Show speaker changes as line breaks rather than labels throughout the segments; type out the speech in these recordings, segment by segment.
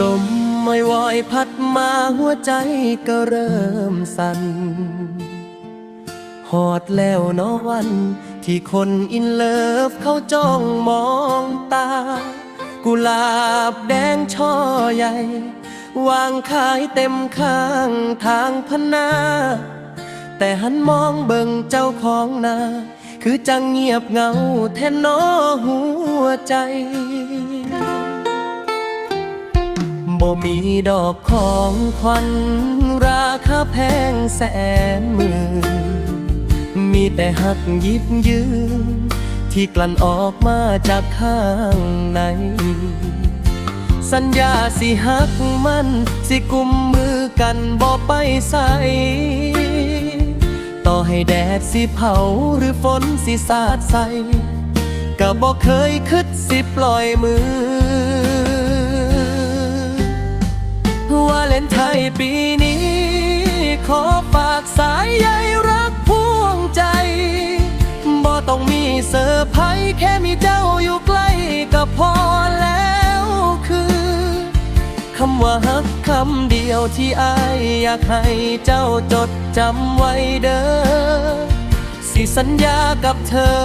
ลมไม่วอยพัดมาหัวใจก็เริ่มสั่นหอดแล้วนอวัน ที่คนอินเลิฟเขาจ้องมองตา กุหลาบแดงช่อใหญ่ วางขายเต็มข้างทางพนา แต่หันมองเบิ่งเจ้าของนา คือจังเงียบเงาแทนนอหัวใจ บ่มีดอกของขวัญราคาแพงแสนหมื่นมีแต่หักยิบยืนที่กลั่นออกมาจากข้างใน สัญญาสิหักมัน สิกุมมือกันบ่ไปใส่ต่อให้แดดสิเผาหรือฝนสิสาดใส่ก็บ่เคยคิดสิปล่อยมือ ปีนี้ ขอฝากสายใยรักพวงใจ บ่ต้องมีเซอร์ไพรส์แค่มีเจ้าอยู่ใกล้ก็พอแล้วคือ คำว่าฮักคำเดียวที่อายอยากให้เจ้าจดจำไว้เด้อสิสัญญากับเธอ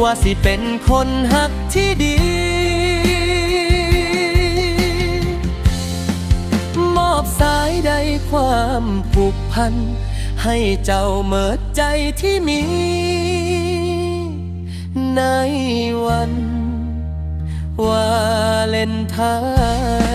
ว่าสิเป็นคนฮักที่ดี ความผูกพัน ให้เจ้าเมิดใจที่มี ในวัน วาเลนไทน์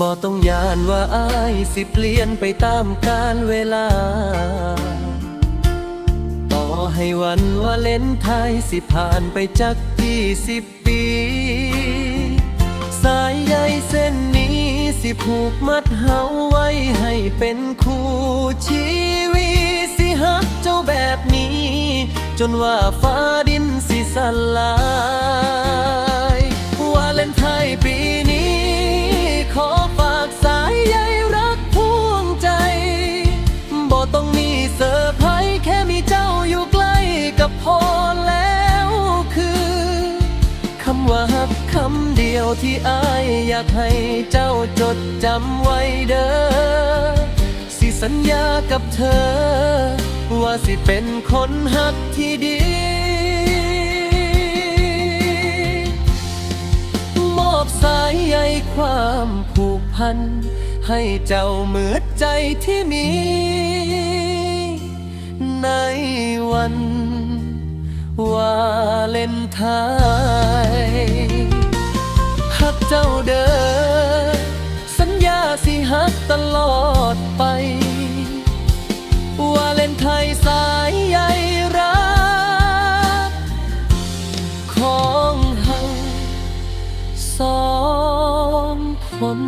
บ่ต้องยานว่าอายสิเปลี่ยนไปตามกาลเวลา ต่อให้วันว่าเลนไทน์สิผ่านไปจักกี่สิบปี สายใยเส้นนี้สิผูกมัดเฮาไว้ให้เป็นคู่ชีวิตสิฮักเจ้าแบบนี้ จนว่าฟ้าดินสิสลาย คำว่าฮักคำเดียวที่อายอยากให้เจ้าจดจำไว้เด้อสิสัญญากับเธอ ว่าสิเป็นคนฮักที่ดีมอบสายใยความผูกพัน ให้เจ้าเหมือใจที่มี ในวันว่า เลนไทน์ฮักเจ้าเด้อสัญญาสิฮักตลอดไป ว่าเลนไทน์สายใยรัก ของเฮาสองคน